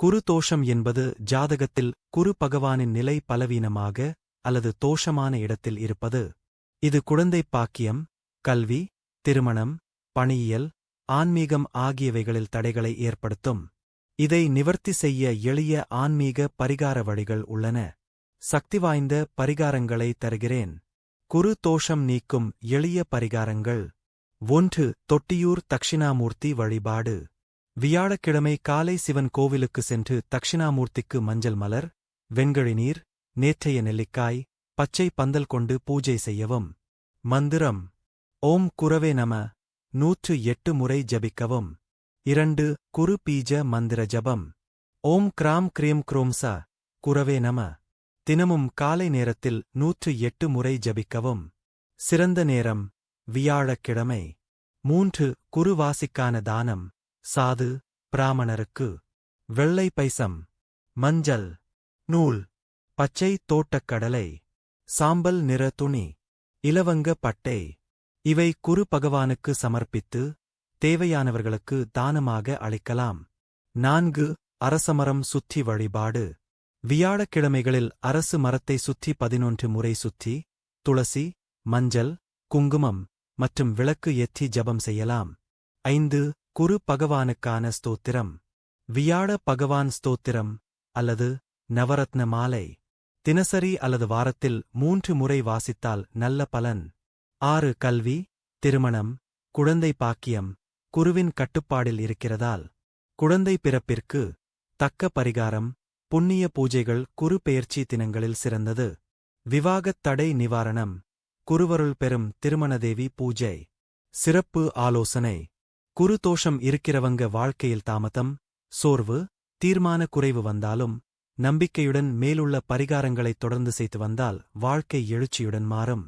குரு தோஷம் என்பது ஜாதகத்தில் குரு பகவானின் நிலை பலவீனமாக அல்லது தோஷமான இடத்தில் இருப்பது. இது குழந்தை பாக்கியம் கல்வி திருமணம் பணியியல் ஆன்மீகம் ஆகியவைகளில் தடைகளை ஏற்படுத்தும். இதை நிவர்த்தி செய்ய எளிய ஆன்மீக பரிகார வழிகள் உள்ளன. சக்தி வாய்ந்த பரிகாரங்களை தருகிறேன். குரு தோஷம் நீக்கும் எளிய பரிகாரங்கள். ஒன்று தொட்டியூர் தக்ஷிணாமூர்த்தி வழிபாடு. வியாழக்கிழமை காலை சிவன் கோவிலுக்கு சென்று தக்ஷிணாமூர்த்திக்கு மஞ்சள் மலர் வெண்கழி நீர் நேற்றைய நெல்லிக்காய் பச்சை பந்தல் கொண்டு பூஜை செய்யவும். மந்திரம். ஓம் குரவே நம. நூற்று எட்டு முறை ஜபிக்கவும். இரண்டு குரு பீஜ மந்திர ஜபம். ஓம் கிராம் கிரீம் குரோம்சா குரவே நம. தினமும் காலை நேரத்தில் நூற்று எட்டு முறை ஜபிக்கவும். சிறந்த நேரம். வியாழக்கிழமை. மூன்று குருவாசிக்கான தானம். சாது பிராமணருக்கு. வெள்ளை பைசம் மஞ்சள் நூல் பச்சை தோட்டக்கடலை சாம்பல் நிற துணி இலவங்க பட்டை. இவை குரு பகவானுக்கு சமர்ப்பித்து தேவையானவர்களுக்கு தானமாக அளிக்கலாம். நான்கு அரசமரம் சுத்தி வழிபாடு. வியாழக்கிழமைகளில் அரசு மரத்தை சுத்தி பதினொன்று முறை சுத்தி துளசி மஞ்சள் குங்குமம் மற்றும் விளக்கு எத்தி ஜபம் செய்யலாம். ஐந்து குரு பகவானுக்கான ஸ்தோத்திரம். வியாழ பகவான் ஸ்தோத்திரம் அல்லது நவரத்ன மாலை. தினசரி அல்லது வாரத்தில் மூன்று முறை வாசித்தால் நல்ல பலன். ஆறு கல்வி திருமணம் குழந்தை பாக்கியம் குருவின் கட்டுப்பாடில் இருக்கிறதால். குழந்தை பிறப்பிற்கு தக்க பரிகாரம் புண்ணிய பூஜைகள் குரு பெயர்ச்சி தினங்களில் சிறந்தது. விவாகத் தடை நிவாரணம் குருவருள் பெறும் திருமணதேவி பூஜை. சிறப்பு ஆலோசனை. குரு தோஷம் இருக்கிறவங்க வாழ்க்கையில் தாமதம் சோர்வு தீர்மான குறைவு வந்தாலும் நம்பிக்கையுடன் மேலுள்ள பரிகாரங்களைத் தொடர்ந்து செய்து வந்தால் வாழ்க்கை எழுச்சியுடன் மாறும்.